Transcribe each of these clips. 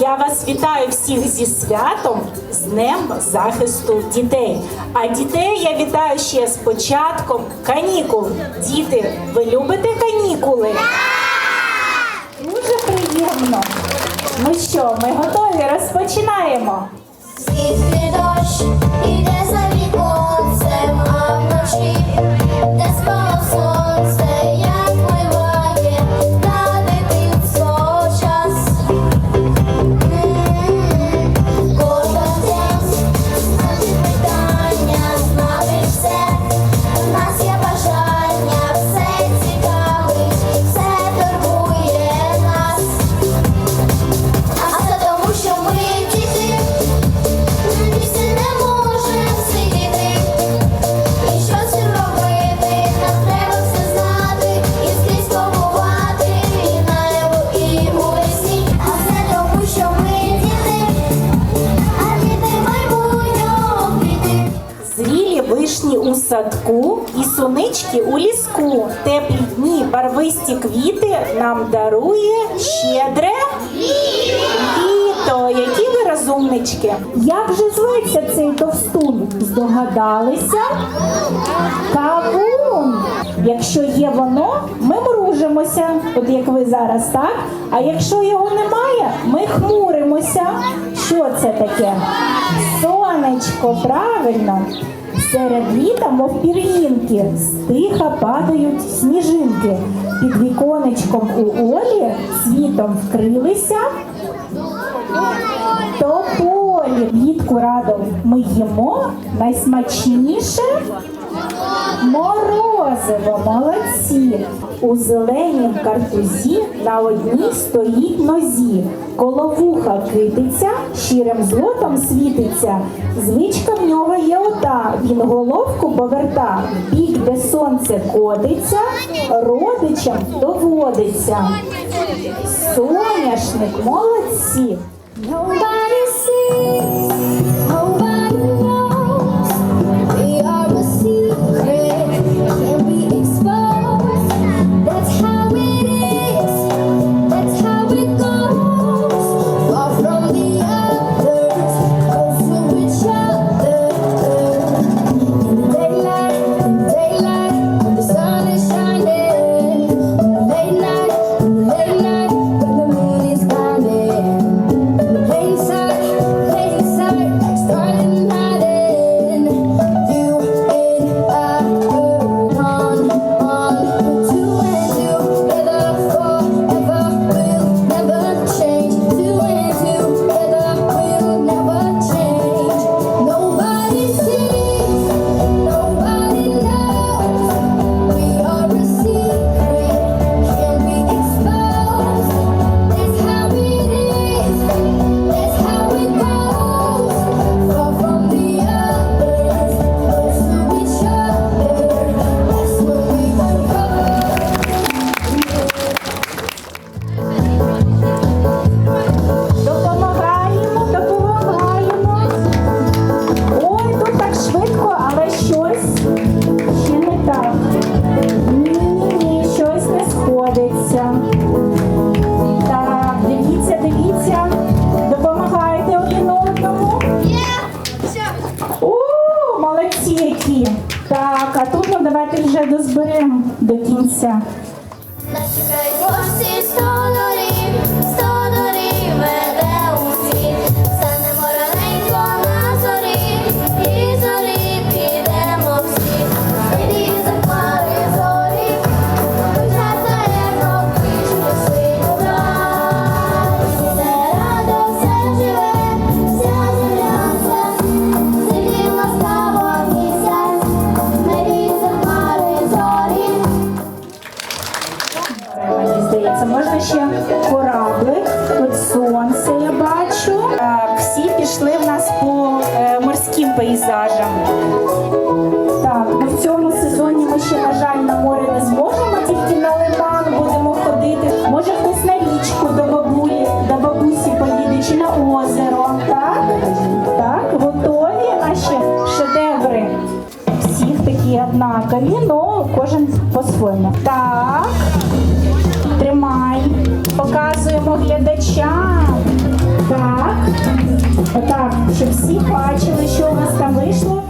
Я вас вітаю всіх зі святом, з Днем захисту дітей. А дітей я вітаю ще з початком канікул. Діти, ви любите канікули? Дуже приємно. Ну що, ми готові? Розпочинаємо. Світлий дощ іде садку і сунички у ліску. Теплі дні, барвисті квіти нам дарує щедре літо. Які ви розумнички? Як же зветься цей товстун? Здогадалися? Кавун. Якщо є воно, ми мружимося, от як ви зараз, так? А якщо його немає, ми хмуримося. Що це таке? Сонечко, правильно. Серед літа, мов пір'їнки, стиха падають сніжинки. Під віконечком у Олі світом вкрилися тополі. Влітку радом ми їмо найсмачніше морозиво. Молодці. У зеленім картузі на одній стоїть нозі. Коло вуха китиця, щирим злотом світиться. Звичка в нього є ота. Він головку поверта. Бік, де сонце котиться, родичам доводиться. Соняшник, молодці. Nobody sees, давайте вже дозберемо до кінця. Нас чекають гості сто Е, морським пейзажам. Так, в цьому сезоні ми ще, на жаль, на море не зможемо, тільки на лиман будемо ходити. Може, хтось на річку до бабулі, до бабусі поїде чи на озеро. Так, так, готові наші шедеври. Всіх такі однакові, але кожен по-своєму. Так, тримай, показуємо глядачам. Так. Так, щоб всі бачили, що у нас там вийшло.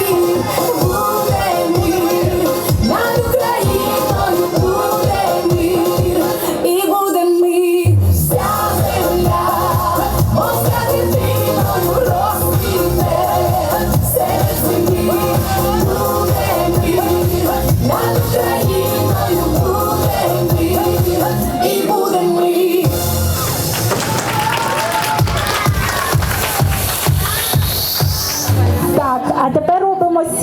Ooh, ooh,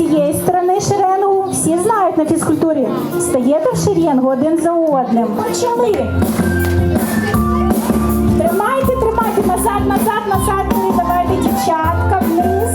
цієї сторони шеренгу всі знають на фізкультурі. Стаєте в шеренгу один за одним. Почали. Тримайте, тримайте, назад, назад, назад. Давайте дівчатка вниз.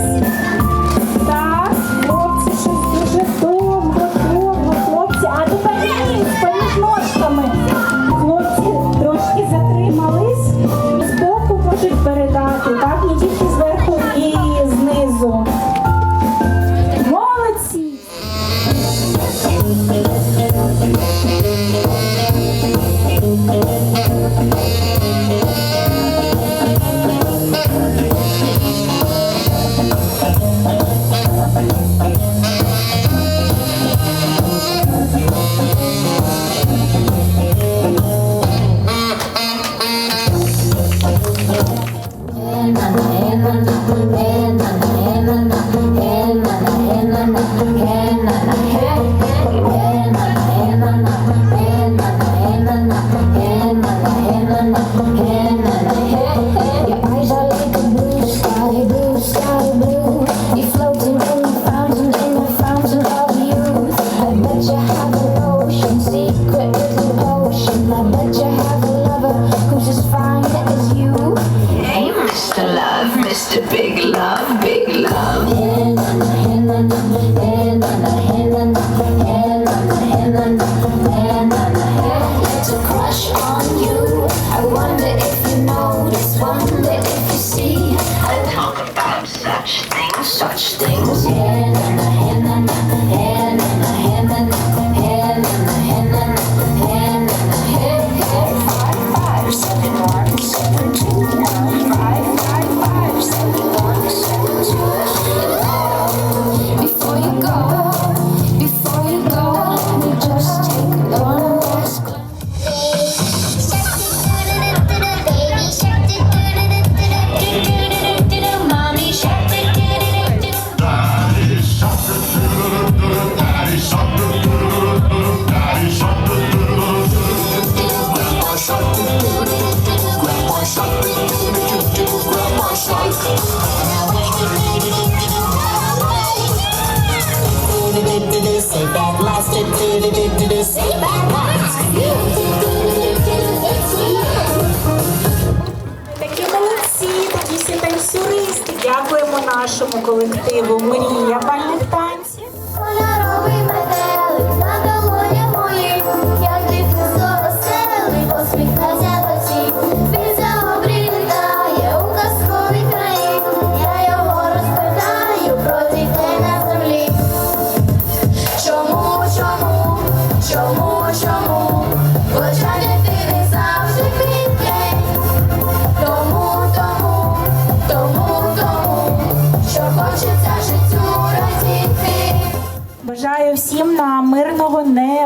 нашому колективу. Мрія Пальних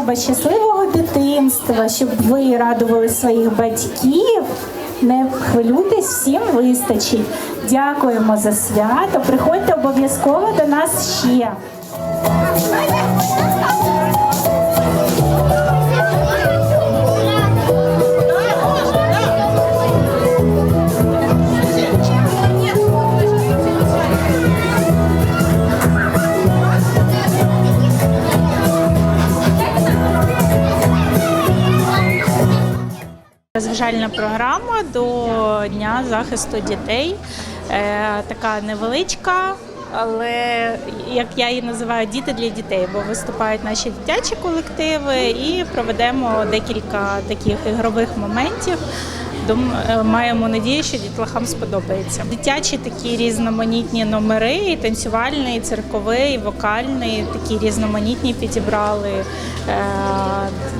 вас щасливого дитинства, щоб ви радували своїх батьків. Не хвилюйтесь, всім вистачить. Дякуємо за свято. Приходьте обов'язково до нас ще. Розважальна програма до Дня захисту дітей. Е, така невеличка, але як я її називаю, діти для дітей, бо виступають наші дитячі колективи і проведемо декілька таких ігрових моментів. Е, Маємо надію, що дітлахам сподобається. Дитячі такі різноманітні номери, і танцювальний, і цирковий, і вокальний, такі різноманітні підібрали е,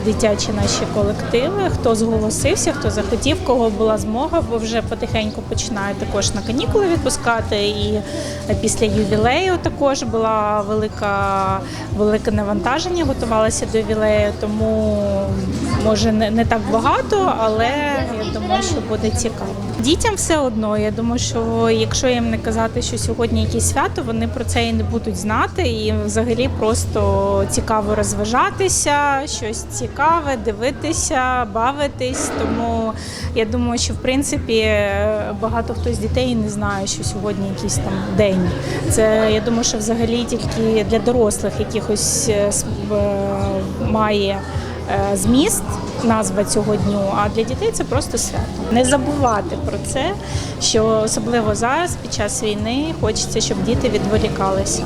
дитячі наші колективи. Хто зголосився, хто захотів, кого була змога, бо вже потихеньку починають також на канікули відпускати. І після ювілею також була велика, велике навантаження, готувалася до ювілею, тому може не так багато, але я думаю, що буде цікаво. Дітям все одно. Я думаю, що якщо їм не казати, що сьогодні якесь свято, вони про це і не будуть знати. І взагалі просто цікаво розважатися, щось цікаве, дивитися, бавитись. Тому я думаю, що в принципі багато хто з дітей не знає, що сьогодні якийсь там день. Це я думаю, що взагалі тільки для дорослих якихось е, е, має зміст назва цього дню, а для дітей це просто свято. Не забувати про це, що особливо зараз, під час війни, хочеться, щоб діти відволікалися.